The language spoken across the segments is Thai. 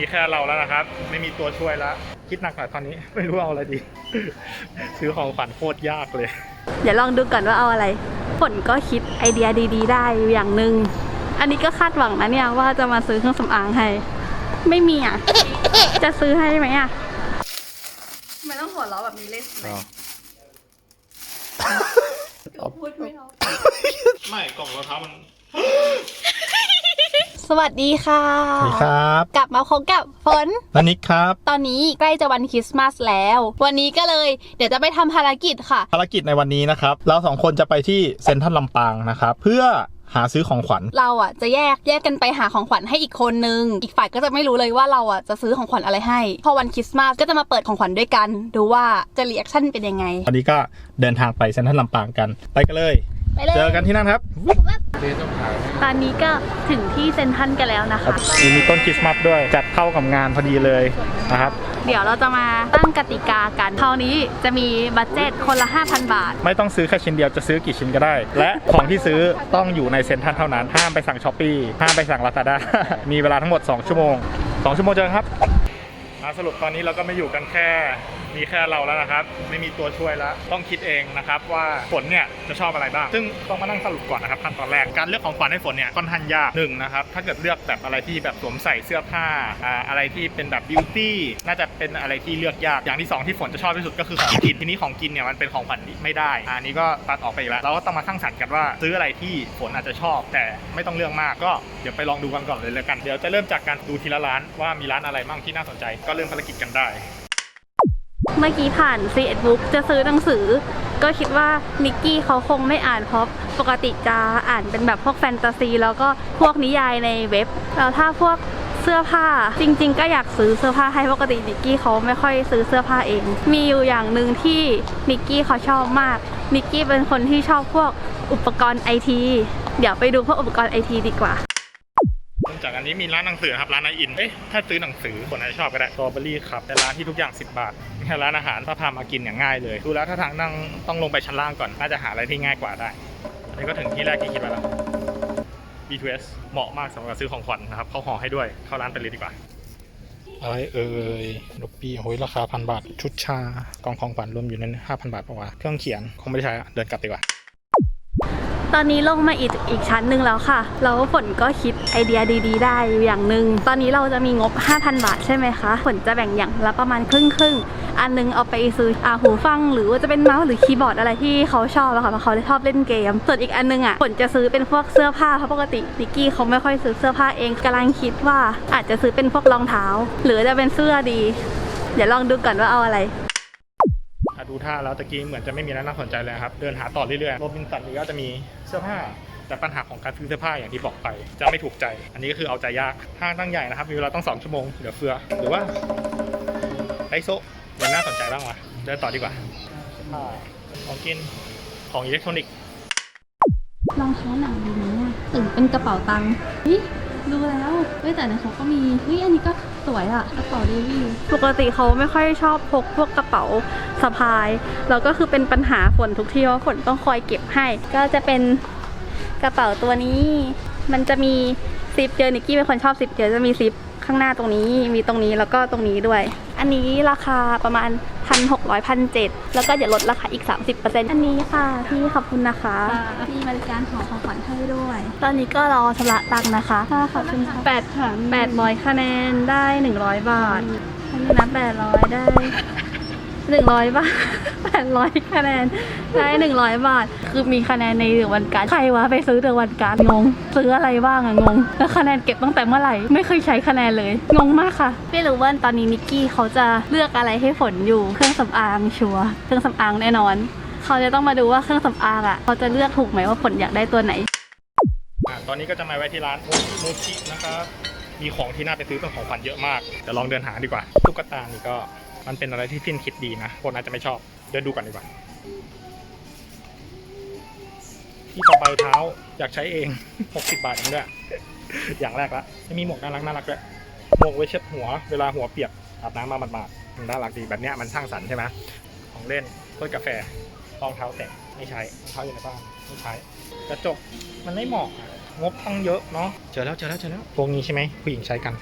มีแค่เราแล้วนะครับ ไม่มีตัวช่วยแล้ว คิดหนักหน่อยตอนนี้ ไม่รู้เอาอะไรดี ซื้อของขวัญโคตรยากเลย เดี๋ยวลองดูก่อนว่าเอาอะไรฝนก็คิดไอเดียดีๆ ได้อยู่อย่างหนึ่ง อันนี้ก็คาดหวังนะเนี่ยว่าจะมาซื้อเครื่องสำอางให้ ไม่มีอะ จะซื้อให้ไหมอะทำไมต้องหัวเราะแบบนี้เลยพูดไม่ออกไม่กล่องรองเท้ามัน สวัสดีค่ะ สวัสดีครับ กลับมาพบกับฝนนันนิกครับ ตอนนี้ใกล้จะวันคริสต์มาสแล้ว วันนี้ก็เลยเดี๋ยวจะไปทำภารกิจค่ะ ภารกิจในวันนี้นะครับ เราสองคนจะไปที่เซ็นทรัลลำปางนะครับ เพื่อหาซื้อของขวัญ เราอะจะแยกแยกกันไปหาของขวัญให้อีกคนนึง อีกฝ่ายก็จะไม่รู้เลยว่าเราอะจะซื้อของขวัญอะไรให้ พอวันคริสต์มาสก็จะมาเปิดของขวัญด้วยกัน ดูว่าจะรีแอคชั่นเป็นยังไงวันนี้ก็เดินทางไปเซ็นทรัลลำปางกัน ไปกันเลย ไปเลยเจอกันที่นั่นครับตอนนี้ก็ถึงที่เซ็นทรัลกันแล้วนะคะมีมีต้นคริสต์มาสด้วยจัดเข้ากับงานพอดีเลยนะครับเดี๋ยวเราจะมาตั้งกติกากันคราวนี้จะมีบัตเจ็ตคนละ 5,000 บาท ไม่ต้องซื้อแค่ชิ้นเดียวจะซื้อกี่ชิ้นก็ได้ และของที่ซื้อต้องอยู่ในเซ็นทรัลเท่านั้นห้ามไปสั่งช้อปปี้ห้ามไปสั่งลาซาด้ามีเวลาทั้งหมด 2 ชั่วโมง 2 ชั่วโมงเจอกันครับอ่าสรุปตอนนี้เราก็ไม่อยู่กันแค่มีแค่เราแล้วนะครับ ไม่มีตัวช่วยแล้ว ต้องคิดเองนะครับว่าฝนเนี่ยจะชอบอะไรบ้าง ซึ่งต้องมานั่งสรุปก่อนนะครับขั้นตอนแรก การเลือกของขวัญให้ฝนเนี่ยค่อนข้างยากหนึ่งนะครับ ถ้าเกิดเลือกแบบอะไรที่แบบสวมใส่เสื้อผ้าอ่าอะไรที่เป็นแบบบิวตี้ น่าจะเป็นอะไรที่เลือกยาก อย่างที่สองที่ฝนจะชอบที่สุดก็คือของกิน ทีนี้ของกินเนี่ยมันเป็นของขวัญไม่ได้อะอันนี้ก็ตัดออกไปอีกแล้ว เราก็ต้องมาสร้างสรรค์กันว่าซื้ออะไรที่ฝนอาจจะชอบ แต่ไม่ต้องเลือกมาก ก็เดี๋ยวไปลองดูกันก่อนเลยแล้วกัน เดี๋ยวจะเริ่มจากการดูทีละร้านว่ามีร้านอะไรบ้างที่น่าสนใจ ก็เริ่มภารกิจกันได้ เมื่อกี้ผ่าน c ีเอ็ดบุ๊กจะซื้อหนังสือ ก็คิดว่านิกกี้เขาคงไม่อ่านเพราะปกติจะอ่านเป็นแบบพวกแฟนตาซี แล้วก็พวกนิยายในเว็บแล้วถ้าพวกเสื้อผ้าจริง ๆ ก็อยากซื้อเสื้อผ้าให้ปกตินิกกี้เขาไม่ค่อยซื้อเสื้อผ้าเอง มีอยู่อย่างหนึ่งที่นิกกี้เขาชอบมากนิกกี้เป็นคนที่ชอบพวกอุปกรณ์ไอทีเดี๋ยวไปดูพวกอุปกรณ์ไอทีดีกว่า จากอันนี้มีร้านหนังสือครับร้านนายอินเอ๊ะถ้าซื้อหนังสือคนไหนชอบก็ได้สตรอเบอรี่ครับเป็นร้านที่ทุกอย่าง 10 บาทแค่ร้านอาหารถ้าพามากินอย่างง่ายเลยดูแล้วถ้าทางนั่งต้องลงไปชั้นล่างก่อนน่าจะหาอะไรที่ง่ายกว่าได้อันนี้ก็ถึงที่แรกที่คิดไว้แล้ว B2S เหมาะมากสำหรับซื้อของขวัญนะครับเขาห่อให้ด้วยเข้าร้านไปเลยดีกว่าอะไรเอ่ยลูกปี้โอ้ยราคาพันบาท ชุดชากล่องของขวัญรวมอยู่ในห้าพันบาทปะวะ เครื่องเขียน คงไม่ได้ใช้อะเดินกลับดีกว่า ตอนนี้ลงมาอีกอีกชั้นหนึ่งแล้วค่ะแล้วฝนก็คิดไอเดียดี ๆ ได้อยู่อย่างหนึ่งตอนนี้เราจะมีงบ 5,000 บาทใช่ไหมคะฝนจะแบ่งอย่างละประมาณครึ่งครึ่งๆอันหนึงเอาไปซื้ออาหูฟัง หรือว่าจะเป็นเมาส์หรือคีย์บอร์ดอะไรที่เขาชอบอะค่ะเพราะเขาชอบเล่นเกม ส่วนอีกอันหนึงอะฝนจะซื้อเป็นพวกเสื้อผ้าเพราะปกตินิกกี้เขาไม่ค่อยซื้อเสื้อผ้าเองกำลังคิดว่าอาจจะซื้อเป็นพวกรองเท้า หรือจะเป็นเสื้อดี เดี๋ยวลองดูก่อนว่าเอาอะไรดูท่าแล้วตะกี้เหมือนจะไม่มีอะไรน่าสนใจเลยครับ เดินหาต่อเรื่อยๆโรบินสันนี่ก็จะมี เสื้อผ้า แต่ปัญหาของการซื้อเสื้อผ้าอย่างที่บอกไป จะไม่ถูกใจ อันนี้ก็คือเอาใจยากห้างตั้งใหญ่นะครับ มีเวลาต้องสองชั่วโมงเหลือเฟือ หรือว่าไดโซะยังน่าสนใจบ้างวะเดินต่อดีกว่าเสื้อผ้าของกินของอิเล็กทรอนิกส์รองเท้าหนังดีไหมอะถึงเป็นกระเป๋าตังค์เฮ้ยดูแล้วเฮ้ยแต่ในเขาก็มีเฮ้ยอันนี้ก็ วยอะกระเป๋าเดวี่ปกติเขาไม่ค่อยชอบพกพวกกระเป๋าสะพาย แล้วก็คือเป็นปัญหาฝนทุกที่ว่าฝนต้องคอยเก็บให้ ก็จะเป็นกระเป๋าตัวนี้ มันจะมีซิปเจอนิกกี้เป็นคนชอบซิปเจอจะมีซิปข้างหน้าตรงนี้มีตรงนี้แล้วก็ตรงนี้ด้วย อันนี้ราคาประมาณ พันหกร้อยพันเจ็ดแล้วก็เดี๋ยวลดราคาอีก 30%อันนี้ค่ะ พี่ขอบคุณนะคะ มีบริการของของขวัญให้ด้วย ตอนนี้ก็รอชำระตังค์นะคะค่ะขอบคุณค่ะแปดแปดร้อยคะแนนได้หนึ่งร้อยบาทอันนี้นะแปดร้อยได้ หนึ่งร้อยบาทแปดร้อยคะแนน ได้หนึ่งร้อยบาท คือมีคะแนนในเดือนวันการใครวะไปซื้อเดือนวันการงง ซื้ออะไรบ้างอะงง แล้วคะแนนเก็บตั้งแต่เมื่อไหร่ ไม่เคยใช้คะแนนเลย งงมากค่ะ ไม่รู้ว่าตอนนี้นิกกี้เขาจะเลือกอะไรให้ฝนอยู่ เครื่องสำอางชัวร์เครื่องสำอางแน่นอน เขาจะต้องมาดูว่าเครื่องสำอางอะเขาจะเลือกถูกไหมว่าฝนอยากได้ตัวไหน ตอนนี้ก็จะมาไว้ที่ร้านโมชินะครับมีของที่น่าไปซื้อเป็นของขวัญเยอะมากเดี๋ยวลองเดินหาดีกว่าตุ๊กตานี่ก็ มันเป็นอะไรที่ฟินคิดดีนะ คนอาจจะไม่ชอบ เดินดูก่อนดีกว่า ที่ต่อไปเท้าอยากใช้เอง 60 บาทเองด้วย อย่างแรกละจะมีหมวกน่ารักน่ารักด้วยหมวกไว้เช็ดหัว เวลาหัวเปียกอาบน้ำมาหมาดๆมันน่ารักดีแบบเนี้ยมันสร้างสรรค์ใช่ไหมของเล่นถ้วยกาแฟรองเท้าแตะไม่ใช้รองเท้าอยู่ในบ้านไม่ใช้กระจกมันไม่เหมาะอะงบตั้งเยอะเนาะเจอแล้วเจอแล้วเจอแล้วพวกนี้ใช่ไหมผู้หญิงใช้กัน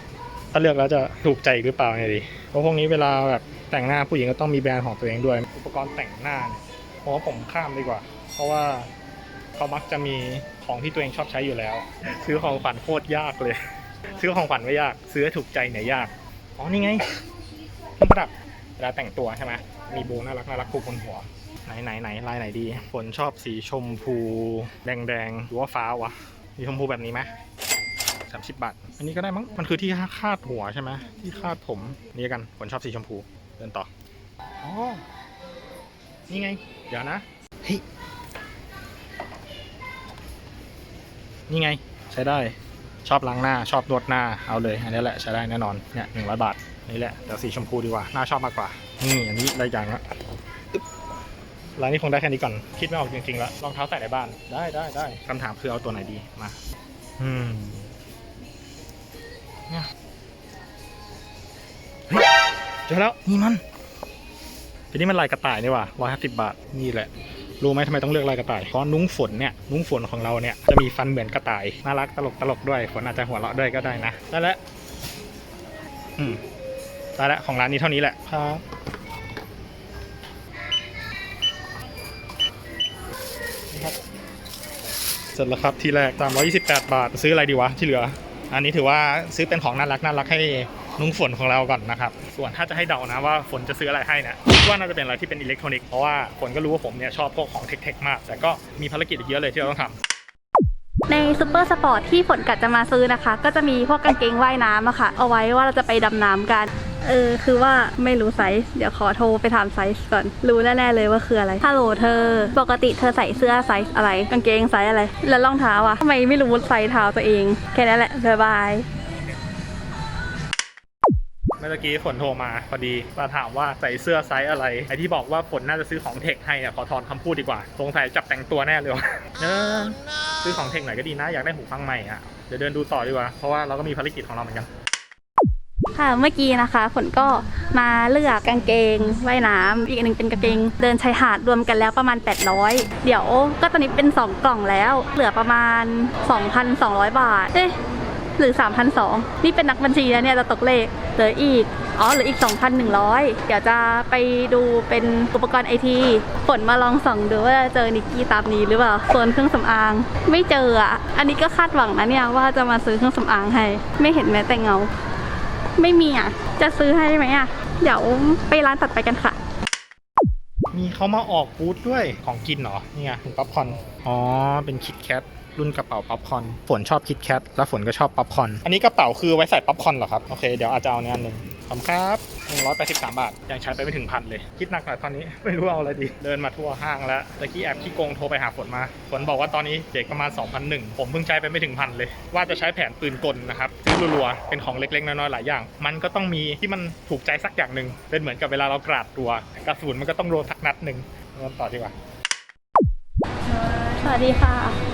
ถ้าเลือกแล้วจะถูกใจหรือเปล่าเนี่ยดิเพราะพวกนี้เวลาแบบแต่งหน้าผู้หญิงก็ต้องมีแบรนด์ของตัวเองด้วย อุปกรณ์แต่งหน้าเนี่ยผมว่าผมข้ามดีกว่า เพราะว่าเขามักจะมีของที่ตัวเองชอบใช้อยู่แล้ว ซื้อของขวัญโคตรยากเลย ซื้อของขวัญไม่ยาก ซื้อถูกใจเนี่ยยากอ๋อนี่ไงเครื่องประดับเวลาแต่งตัวใช่ไหมมีโบน่ารักน่ารักผูกบนหัวไหนไหนไหนลายไหนดีฝนชอบสีชมพู แดงแดงๆหรือว่าฟ้าวะสีชมพูแบบนี้ไหม สามสิบบาท อันนี้ก็ได้มั้ง มันคือที่คาดหัวใช่ไหมที่คาดผมนี่กันฝนชอบสีชมพู เดินต่อ อ๋อ นี่ไง เดี๋ยวนะ เฮ้ย นี่ไง ใช้ได้ ชอบล้างหน้า ชอบนวดหน้า เอาเลย อันนี้แหละใช้ได้แน่นอน เนี่ยหนึ่งร้อยบาท นี่แหละ แต่สีชมพูดีกว่าหน้าชอบมากกว่า นี่อันนี้ได้อย่างละอึ๊บร้านนี้คงได้แค่นี้ก่อน คิดไม่ออกจริงๆแล้ว รองเท้าใส่ในบ้าน ได้ได้ได้คำถามคือเอาตัวไหนดี มา อืม เนี่ยเฮ้ยเจอแล้วนี่มันทีนี้มันลายกระต่ายนี่ว่ะร้อยห้าสิบบาทนี่แหละรู้ไหมทำไมต้องเลือกลายกระต่าย เพราะนุ้งฝนเนี่ย นุ้งฝนของเราเนี่ย จะมีฟันเหมือนกระต่าย น่ารักตลกตลกด้วย ฝนอาจจะหัวเราะด้วยก็ได้นะ ได้แล้ว อืมได้แล้วของร้านนี้เท่านี้แหละครับนี่ครับเสร็จแล้วครับที่แรก328 บาท ซื้ออะไรดีวะที่เหลือ อันนี้ถือว่าซื้อเป็นของน่ารักน่ารักให้นุ่งฝนของเราก่อนนะครับ ส่วนถ้าจะให้เดานะว่าฝนจะซื้ออะไรให้นะคิดว่าน่าจะเป็นอะไรที่เป็นอิเล็กทรอนิกส์เพราะว่าฝนก็รู้ว่าผมเนี่ยชอบพวกของเทคๆมาก แต่ก็มีภารกิจอีกเยอะเลยที่เราต้องทำในซูเปอร์สปอร์ตที่ฝนกัดจะมาซื้อนะคะ ก็จะมีพวกกางเกงว่ายน้ำอะค่ะ เอาไว้ว่าเราจะไปดำน้ำกัน เออ คือว่าไม่รู้ไซส์ เดี๋ยวขอโทรไปถามไซส์ก่อน รู้แน่ๆเลยว่าคืออะไร ฮัลโหลเธอ ปกติเธอใส่เสื้อไซส์อะไร กางเกงไซส์อะไร แล้วรองเท้าอะทำไมไม่รู้ไซส์เท้าตัวเอง แค่นั้นแหละ บ๊ายบายเมื่อกี้ฝนโทรมาพอดีมาถามว่าใส่เสื้อไซส์อะไร ไอที่บอกว่าฝนน่าจะซื้อของเทคให้เนี่ยขอถอนคำพูดดีกว่า สงสัยจับแต่งตัวแน่เลยว่ะเออซื้อของเทคหน่อยก็ดีนะ อยากได้หูฟังใหม่อะ เดี๋ยวเดินดูต่อดีกว่า เพราะว่าเราก็มีภารกิจของเราเหมือนกัน ค่ะเมื่อกี้นะคะฝนก็มาเลือกกางเกงว่ายน้ำอีกอันหนึงเป็นกางเกง เดินชายหาดรวมกันแล้วประมาณ 800 เดี๋ยวก็ตอนนี้เป็น 2 กล่องแล้ว เหลือประมาณ 2,200 บาทเอ๊ะหรือ 3,200 นี่เป็นนักบัญชีแล้วเนี่ยเราตกเลขเหลืออีกอ๋อเหลืออีก 2,100 เดี๋ยวจะไปดูเป็นอุปกรณ์ไอทีฝนมาลองส่องดูว่าเจอนิกกี้ตามนี้หรือเปล่าโซนเครื่องสำอาง ไม่เจออะ อันนี้ก็คาดหวังนะเนี่ยว่าจะมาซื้อเครื่องสำอางให้ ไม่เห็นแม้แต่เงา ไม่มีอะ จะซื้อให้ไหมอะ เดี๋ยวไปร้านตัดไปกันค่ะ มีเขามาออกบูธด้วยของกินเหรอ นี่ไงถุงป๊อปคอร์นอ๋อ เป็นคิดแคทรุ่นกระเป๋าป๊อปคอร์นฝนชอบคิดแคทแล้วฝนก็ชอบป๊อปคอร์นอันนี้กระเป๋าคือไว้ใส่ป๊อปคอร์นเหรอครับ โอเค เดี๋ยวอาจจะเอาเนี้ยอันหนึ่ง ขอบคุณครับ183 บาท ยังใช้ไปไม่ถึงพันเลย คิดหนักหน่อยตอนนี้ ไม่รู้เอาอะไรดี เดินมาทั่วห้างแล้วตะกี้แอบขี้โกงโทรไปหาฝนมา ฝนบอกว่าตอนนี้เด็กประมาณ 2,001 ผมเพิ่งใช้ไปไม่ถึงพันเลย ว่าจะใช้แผนปืนกลนะครับซื้อรัวๆ เป็นของเล็กๆ น้อยๆ หลายอย่าง มันก็ต้องมีที่มันถูกใจสักอย่างหนึ่ง เป็นเหมือนกับเวลาเรากราดตัว กระสุนมันก็ต้องโดนสักนัดหนึ่งเริ่มต่อดีกว่า สวัสดีค่ะ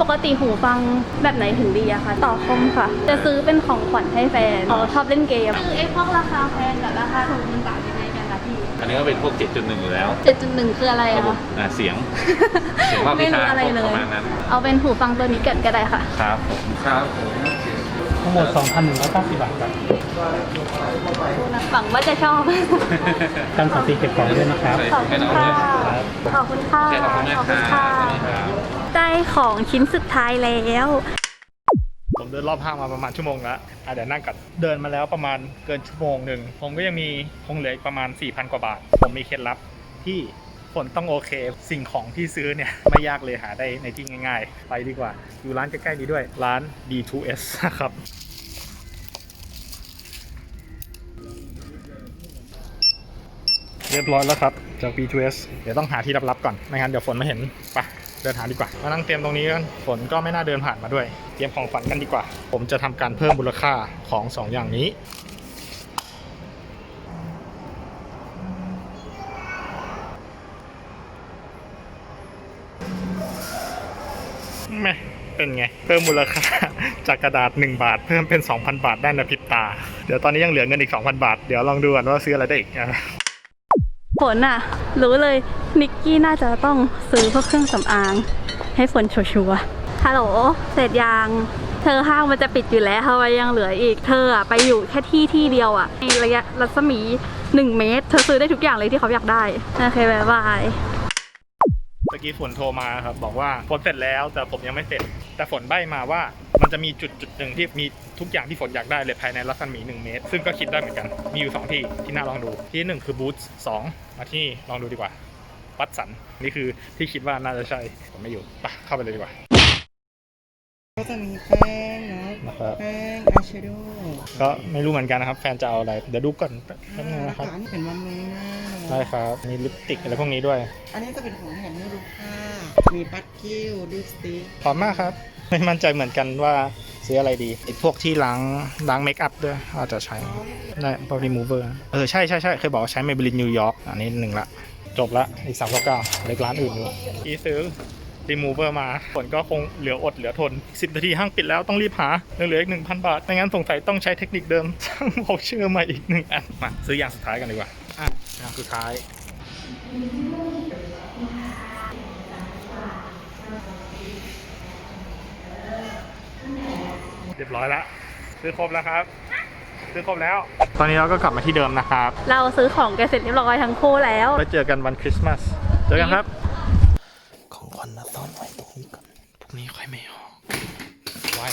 ปกติหูฟังแบบไหนถึงดีอะคะต่อคอมค่ะ จะซื้อเป็นของขวัญให้แฟนเขาชอบเล่นเกมคือไอ้พวกราคาแพงกับราคาถูกมันต่างยังไงกันล่ะพี่อันนี้ก็เป็นพวก 7.1 อยู่แล้ว7.1 คืออะไรระอะบบคะ อ่าเสียง เสียงว่าไม่พิรู้ธาอะไรเลย ประมาณนั้นเอาเป็นหูฟังตัวนี้เกิดก็ได้ค่ะ ครับผมครับผมทั้งหมด 2,190 บาทครับหวังว่าจะชอบ การสองปีเก็บของด้วยนะครับ ขอบคุณค่ะ ขอบคุณค่ะใช่ขอบคุณนะขอบคคุรัณบค่ะ สวัสดีครับ ได้ของชิ้นสุดท้ายแล้วผมเดินรอบห้างมาประมาณชั่วโมงแล้วอะเดี๋ยวนั่งกัดเดินมาแล้วประมาณเกินชั่วโมงหนึ่ง ผมก็ยังมีคงเหลืออีกประมาณ 4,000 กว่าบาท ผมมีเคล็ดลับที่ฝนต้องโอเค สิ่งของที่ซื้อเนี่ย ไม่ยากเลยหาได้ในที่ง่าย ๆ ไปดีกว่า อยู่ร้านใกล้ๆนี้ด้วย ร้าน D2S นะครับ เรียบร้อยแล้วครับจาก B2S เดี๋ยวต้องหาที่ลับๆก่อน ไม่งั้นเดี๋ยวฝนไม่เห็นไป เดินหาดีกว่ามานั่งเตรียมตรงนี้กันฝนก็ไม่น่าเดินผ่านมาด้วย เตรียมของฝันกันดีกว่า ผมจะทำการเพิ่มมูลค่าของ 2 อย่างนี้แม่เป็นไง เพิ่มมูลค่าจากกระดาษ 1 บาท เพิ่มเป็น 2,000 บาทได้ในพริบตา เดี๋ยวตอนนี้ยังเหลือเงินอีก 2,000 บาท เดี๋ยวลองดูกันว่าซื้ออะไรได้อีกอะฝนอะ รู้เลยนิกกี้น่าจะต้องซื้อพวกเครื่องสำอาง ให้ฝนชัวร์ๆฮัลโหล เสร็จยัง เธอห้างมันจะปิดอยู่แล้วทำไมยังเหลืออีก เธออะไปอยู่แค่ที่ที่เดียวอะในระยะรัศมี 1 เมตร เธอซื้อได้ทุกอย่างเลยที่เขาอยากได้ โอเคบายบาย เมื่อกี้ฝนโทรมาครับ บอกว่าฝนเสร็จแล้วแต่ผมยังไม่เสร็จ แต่ฝนใบ้มาว่ามันจะมีจุดจุดหนึ่งที่มีทุกอย่างที่ฝนอยากได้เลยภายในรัศมี 1 เมตร ซึ่งก็คิดได้เหมือนกัน มีอยู่ 2 ที่ที่น่าลองดู ที่หนึ่งคือบูธสองมาที่นี่ลองดูดีกว่า วัดสัน นี่คือที่คิดว่าน่าจะใช่ผมไม่อยู่ไปเข้าไปเลยดีกว่า ก็จะมีแป้งเนาะนะครับ แป้งอายแชโดว์ก็ไม่รู้เหมือนกันนะครับ แฟนจะเอาอะไร เดี๋ยวดูก่อนแป๊บนึงแล้นะวคก็รับอันนี้เป็นวันนี้นะ ได้ครับ มีลิปสติกอะไรพวกนี้ด้วย อันนี้จะเป็นของแถมให้ลูกค้ามีปัดกิ้วดูสติกพร้อมมากครับ ไม่มั่นใจเหมือนกันว่าซื้ออะไรดีไอ้พวกที่ล้างล้างเมคอัพด้วยอาจจะใช้ได้พวกรีมูเวอร์เออใช่ใช่ใช่เคยบอกว่าใช้เมเบลินนิวยอร์กอันนี้หนึ่งละ จบละ อีกสามเก้าเก้าเล็กร้านอื่นอยู่ที่ซื้อรีมูเวอร์มาผลก็คงเหลืออดเหลือทน 10 นาทีห้างปิดแล้วต้องรีบหายังเหลืออีก 1,000 บาท ไม่งั้นสงสัยต้องใช้เทคนิคเดิมสร้างวอลเชอร์มาอีกหนึ่งอันมาซื้ออย่างสุดท้ายกันดีกว่า อะอย่างสุดท้าย เรียบร้อยแล้วซื้อครบแล้วครับ ซื้อครบแล้ว ตอนนี้เราก็กลับมาที่เดิมนะครับ เราซื้อของกันเสร็จเรียบร้อยทั้งคู่แล้วไว้เจอกันวันคริสต์มาส เจอกันครับ ของขวัญนะซ่อนไว้ตรงนี้ก่อนพรุ่งนี้ค่อยไม่ห่อไว้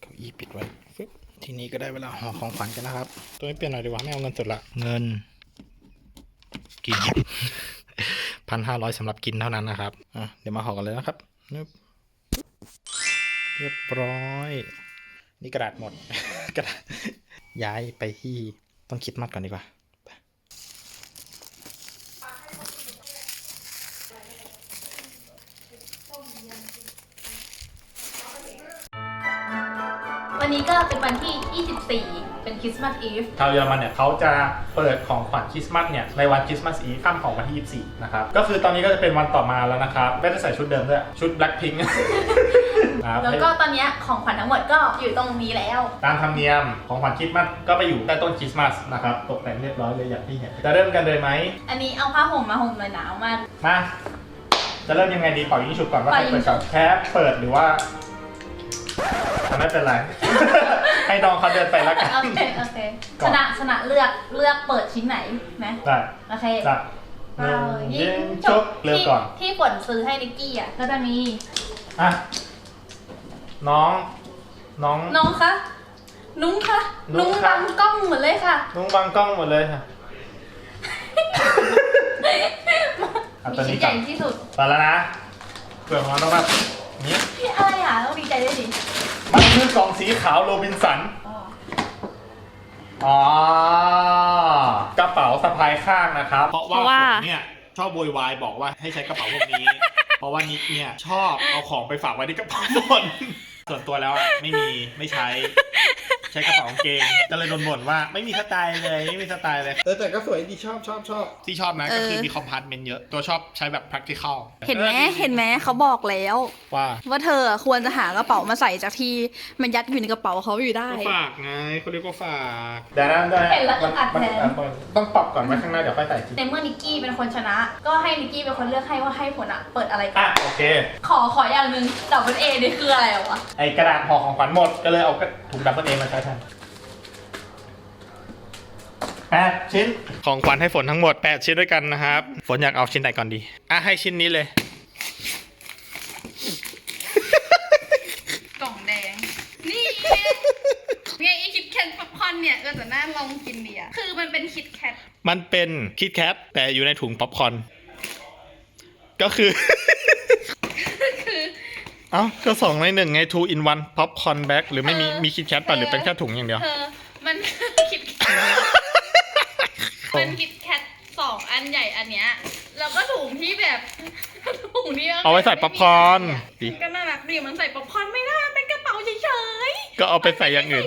เก้าอี้ปิดไว้ฟึบทีนี้ก็ได้เวลาห่อของขวัญกันนะครับ ตัวนี้เปลี่ยนหน่อยดีกว่าไม่เอาเงินสดละ เงิน กินพันห้าร้อยสำหรับกินเท่านั้นนะครับอะเดี๋ยวมาห่อกันเลยนะครับนึบเรียบร้อย นี่กระดาษหมดกระดาษย้ายไปที่ต้องคิดมัดก่อนดีกว่าวันนี้ก็เป็นวันที่ 24 เป็นคริสต์มาสอีฟชาวเยอรมันเนี่ยเขาจะเปิดของขวัญคริสต์มาสเนี่ยในวันคริสต์มาสอีฟค่ำของวันที่24นะครับก็คือตอนนี้ก็จะเป็นวันต่อมาแล้วนะครับไม่ได้ใส่ชุดเดิมด้วยชุดแบล็คพิงค์นะครับแล้วก็ตอนเนี้ยของขวัญทั้งหมดก็อยู่ตรงนี้แล้ว ตามธรรมเนียมของขวัญคริสต์มาสก็ไปอยู่ใต้ต้นคริสต์มาสนะครับตกแต่งเรียบร้อยเลยอย่างที่เห็นจะเริ่มกันเลยไหมอันนี้เอาผ้าห่มมาห่มหน่อยหนาวมาก มาจะเริ่มยังไงดีเป่ายิงฉุบก่อนว่าใครเป่ายิงเปิดก่อนฉุบแคปเปิดหรือว่าอ่ะไม่เป็นไร ให้น้องเขาเดินไปแล้วกัน โอเคโอเคก่ชอน นะชนะเลือกเลือกเปิดชิ้นไหนไหมได้โอเคจ้ะหนึ่งยิงชุบเริ่มที่ก่อน ที่ฝนซื้อให้นิกกี้อะก็จะมีอะ น้อง น้อง น้องคะนุ้งคะนุ้นุ้งงครับบังกล้องหมดเลยค่ะ น้องบังกล้องหมดเลยค่ะอะมีตอนนี้ชิ้นใหญ่ที่สุด ไปแล้วนะเปลือกมันต้องแบบนี้ พี่อะไรอะต้องดีใจด้วยดิ มันคือกล่องสีขาวโรบินสันอ๋ออ๋อกระเป๋าสะพายข้างนะครับเพราะว่า ผมเนี่ยชอบโวยวายบอกว่าให้ใช้กระเป๋าพวกนี้ เพราะว่านิกเนี่ยชอบเอาของไปฝากไว้ในกระเป๋าบนส่วนตัวแล้วอะไม่มีไม่ใช้ใช้กระเป๋ากางเกงก็เลยโดนบ่นว่าไม่มีสไตล์เลยไม่มีสไตล์เลย เออแต่ก็สวยดีชอบชอบชอบที่ชอบนะก็คือมีคอมพาร์ตเมนต์เยอะ ตัวชอบใช้แบบ practical เห็นไหมเห็นไหมเขาบอกแล้ว ว่า ว่าเธอควรจะหากระเป๋ามาใส่จากที่มันยัดอยู่ในกระเป๋าเขาอยู่ได้ก็ฝากไงเขาเรียกว่าฝากเดี๋ยวนะเดี๋ยวนะเห็นแล้วอึดอัดมันแทนมันต้องปรับก่อนไว้ข้างหน้าเดี๋ยวค่อยใส่จริงในเมื่อนิกกี้เป็นคนชนะ ก็ให้นิกกี้เป็นคนเลือกให้ว่าให้ผลอะเปิดอะไรกัอะนโอเค ขอขออย่างหนึ่งดับเบิลเอนี่คืออะไรวะไอกระดาษห่อของขวัญหมดก็เลยเอากระถุงดับเบิลเอมาใช้แทนแปดชิ้น ของขวัญให้ฝนทั้งหมด 8 ชิ้นด้วยกันนะครับ ฝนอยากเอาชิ้นไหนก่อนดี อะให้ชิ้นนี้เลย กล่องแดง นี่ไงไอคิดแคทป๊อปคอร์นเนี่ยก็จะน่าลองกินดีอะคือมันเป็นคิดแคทมันเป็นคิดแคทแต่อยู่ในถุงป๊อปคอร์นก็คือคือ เอ้าก็สองในหนึ่งไง two in one popcorn bag หรือไม่มี มีคิดแคทป่ะหรือเป็นแค่ถุงอย่างเดียว เธอมัน คิดแคทมันคิดแคทสองอันใหญ่อันเนี้ยแล้วก็ถุงที่แบบถุงที่เอาไว้ใส่ป๊อปคอร์นดิก็น่ารักดีมันใส่ป๊อปคอร์นไม่ได้มันเป็นกระเป๋าเฉยๆก็เอาไปใส่อย่างอื่น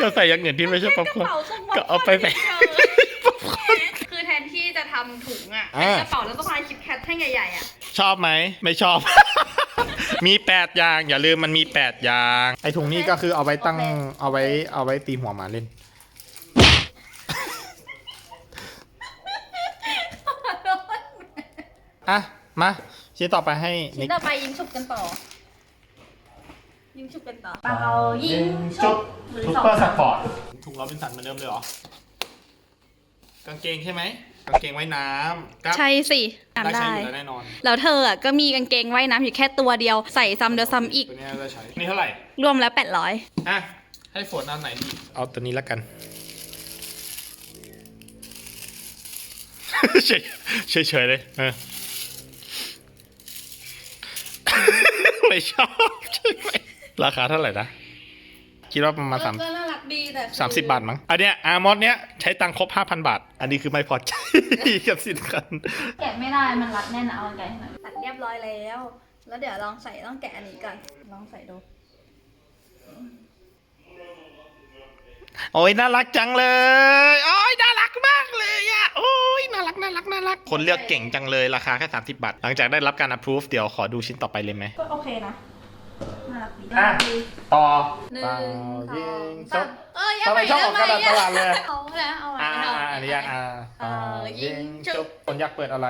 ก็ใส่อย่างอื่นที่ไม่ใช่ป๊อปคอร์น ก็เอาไปใส่ ป๊อปคอร์น คือแทนที่จะทำถุงอะอ่าเป็นกระเป๋าแล้วก็พายคิดแคทแท่งใหญ่ๆอะ ชอบไหม ไม่ชอบ มีแปดอย่าง อย่าลืมมันมีแปดอย่าง ไอถุงนี้ก็คือเอาไว้ตั้ง เอาไว้ เอาไว้ตีหัวหมาเล่น อะ มาชิ้นต่อไปให้ชิ้นินกต่อไปยิงฉุบกันต่อ ยิยิงฉุบกันต่อ เป่ายิงจุบซุปเปอร์สปอร์ตถุงล้อเป็นสันเหมือนเดิมเลยเหรอ กางเกงใช่ไหม กางเกงไว้น้ำครับใช่สิได้ทำใช้ได้อยู่แล้วแน่นอนแล้วเธออะก็มีกางเกงว่ายน้ำอยู่แค่ตัวเดียวใส่ซ้ำเดียวซ้ำอีก ตัวนี้ได้ใช้นี่เท่าไหร่ รวมแล้ว 800 อะ ให้ฝนเอาไหนดีเอาตัวนี้แล้วกัน เฉยเฉยเฉยๆเลยเออ ไม่ชอบใช่ไหมราคาเท่าไหร่นะ คิดว่าประมาณสาม ก็น่ารัก ดีแต่สามสิบบาทมั้ง อันเนี้ยอาร์มอสเนี้ยใช้ตังค์ครบห้าพันบาท อันนี้คือไม่พอใจ กับสินค้าแกะไม่ได้มันรัดแน่นเอาไกลหน่อยตัดเรียบร้อยแล้ว แล้วเดี๋ยวลองใส่ต้องแกะอันนี้ก่อนลองใส่ดู โอ้ยน่ารักจังเลย โอ้ยน่ารักมากเลยอะโอ้ยน่ารักน่ารักน่ารัก คนเลือกเก่งจังเลยราคาแค่30บาท หลังจากได้รับการ approve เดี๋ยวขอดูชิ้นต่อไปเลยไหม ก็โอเคนะ น่ารักดีอะต่อหนึ่งเป่าสยิองงสาจมบเอ้ยยังทำไมชอบออกกระดาษตลาดเลยเอาแล้วเอาอ่าแล้วอ่าอันนี้ยังอ่าเป่ายิงจจุบบฝนอยากเปิดอะไร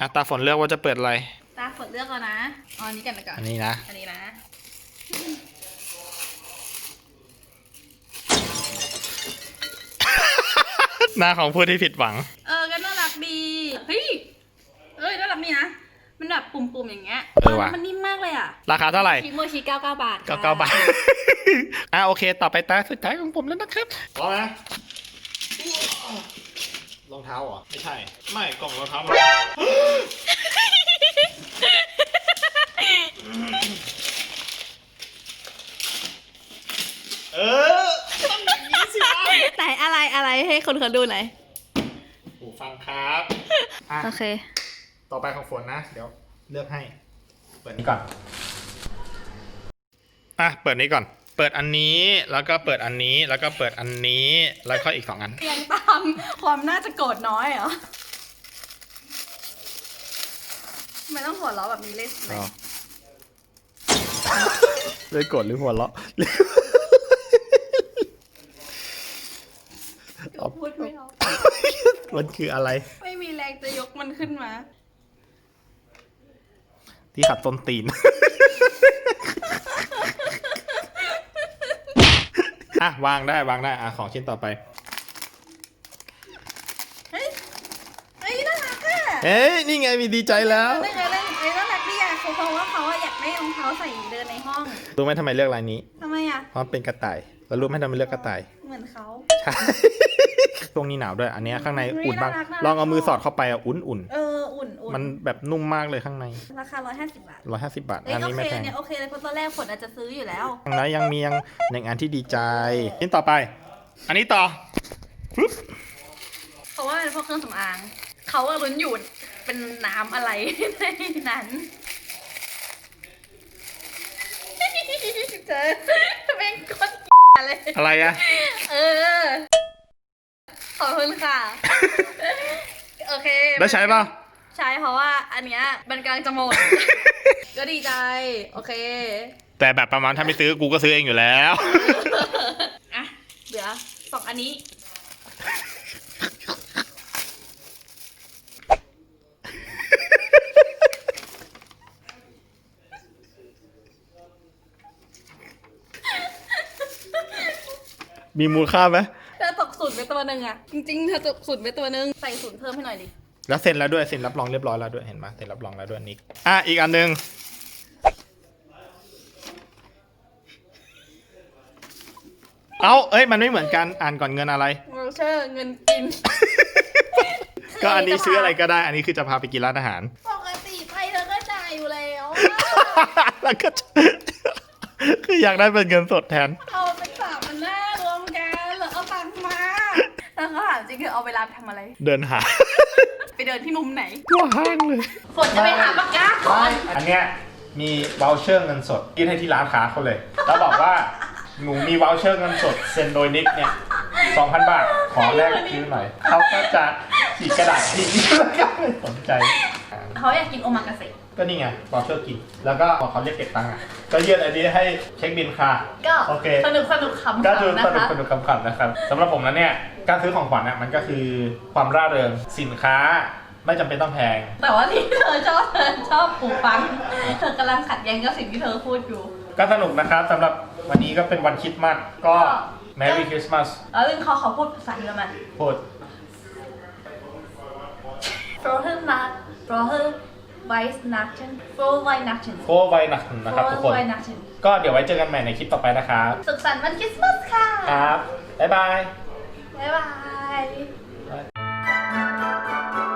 อะตาฝนเลือกว่าจะเปิดอะไร ตาฝนเลือกเอานะเอาอันนี้กันนะก่อนอันนี้นะอันนี้นะหน้าของผู้ที่ผิดหวัง เออก็น่ารักดี เฮ้ย เอ้ยน่ารักนี่นะ มันแบบปุ่มๆอย่างเงี้ยเออว่ะ มันนิ่มมากเลยอะราคาเท่าไหร่ ชิโมชิ99บาทก็เก้าบาท อะโอเค ต่อไปตาสุดท้ายของผมแล้วนะครับ พร้อมนะรองเท้าเหรอ ไม่ใช่ ไม่กล่องรองเท้ามาเออทำอย่างนี้สิวะไหนอะไรอะไรให้คนเขาดูหน่อยหูฟังครับอะโอเค ต่อไปของฝนนะ เดี๋ยวเลือกให้ เปิดนี้ก่อน อะ เปิดนี้ก่อน เปิดอันนี้ แล้วก็เปิดอันนี้ แล้วก็เปิดอันนี้ แล้วก็อีกสองอัน เรียงตามความน่าจะโกรธน้อยเหรอทำไม่ต้องหัวเราะแบบนี้เลยไหมเลยกดหรือหัวเราะ พูดไม่ออกมันคืออะไร ไม่มีแรงจะยกมันขึ้นมา ที่ขัดต้นตีน อะ วางได้วางได้ อะ ของชิ้นต่อไป เฮ้ยเฮ้ยน่ารักอะเอ้ยนี่ไงมีดีใจแล้วเล่นเล่นเอ้ยน่ารักดีอะเขาเพราะว่าเขาอะอยากได้รองเท้าใส่เดินในห้องรู้ไหมทำไมเลือกลายนี้ ทำไมอะเพราะมันเป็นกระต่าย แล้วรู้ไหมทำไมเลือกกระต่าย เหมือนเขา ใช่ ช่วงนี้หนาวด้วย อันเนี้ยข้างในเฮ้ยอุ่นบ้างน่ารักน่ารักลองเอามือสอดเข้าไปอะอุ่นอุ่น เออ อุ่นอุ่ๆมันแบบนุ่มมากเลยข้างใน ราคา 150 บาทร้อยห้าสิบบาท เอ้ยอันโอนี้เคไม่แพงเนี่ยโอเคเลยเพราะตอนแรกฝนอาจจะซื้ออยู่แล้วแล้วยังมียังหนึ่งอันที่ดีใจชิ้นต่อไป อันนี้ต่อปึ๊บเพราะว่าเป็นพวกเครื่องสำอาง เขาอะลุ้นอยู่เป็นน้ำอะไร ในนั้นเจอเป็นคนเลยอะไรอะ เออ ขอบคุณค่ะ โอเคได้ใช้ป่ะ ใช้เพราะว่าอันเนี้ยมันกำลังจะหมด ก็ดีใจ โอเค แต่แบบประมาณถ้าไม่ซื้อกูก็ซื้อเองอยู่แล้ว อะเหลือสองอันนี้ มีมูลค่าไหมเธอตกศูนย์ไปตัวหนึ่งอะจริงๆเธอตกศูนย์ไปตัวหนึ่งใส่ศูนย์เพิ่มให้หน่อยดิ แล้วเซ็นแล้วด้วยเซ็นรับรองเรียบร้อยแล้วด้วยเห็นไหมเซ็นรับรองแล้วด้วยนิกอะอีกอันหนึ่งเอาเอ้ยมันไม่เหมือนกันอ่านก่อนเงินอะไรวอลเชอร์เงินกิน ก็อันนี้ซื้ออะไรก็ได้อันนี้คือจะพาไปกินร้านอาหาร ปกติไปเธอก็จ่ายอยู่แล้วอะแล้วก็คืออยากได้เป็นเงินสดแทน เอาไปสามมันหน้ารวมกันแล้วเอาตังค์มา แล้วเขาถามจริงคือเอาเวลาไปทำอะไร เดินหาไป เดินที่มุมไหนทั่วห้างเลย ฝนจะไปหาปากกาก่อน อันเนี้ยมีวอลเชอร์เงินสดยื่นให้ที่ร้านค้าเขาเลย แล้วบอกว่าหนูมีวอลเชอร์เงินสดเซ็นโดยนิกเนี่ย2,000 บาท ขอแลกซื้อหน่อย เขาก็จะฉีกกระดาษทิ้งแล้วก็ไม่สนใจ เขาอยากกินโอมากาเสะ ก็นี่ไงวอลเชอร์กิน แล้วก็พอเขาเรียกเก็บตังค์อะ ก็ยื่นอันนี้ให้เช็คบินค่ะ ก็โอเค สนุกสนุกขำๆก็ดูนะสนุกคะ สนุกคำๆนะครับสำหรับผมแล้วเนี่ย การซื้อของขวัญเนี่ยมันก็คือความร่าเริงสินค้าไม่จำเป็นต้องแพง แต่ว่าที่เธอชอบเธอชอบปูฟัง เธอกำลังขัดแย้งกับสิ่งที่เธอพูดอยู่ ก็สนุกนะครับสำหรับวันนี้ก็เป็นวันคริสต์มาสก็ Merry Christmas แล้วลืมเขาเขาพูดภาษาเยอรมัน พูด Frohen Nacht Frohen Weihnachten Frohe Weihnachten โคไวนักนะครับ ทุกคนก็เดี๋ยวไว้เจอกันใหม่ในคลิปต่อไปนะครับสุขสันต์วันคริสต์มาสค่ะ ครับบ๊ายบาย บ๊ายบาย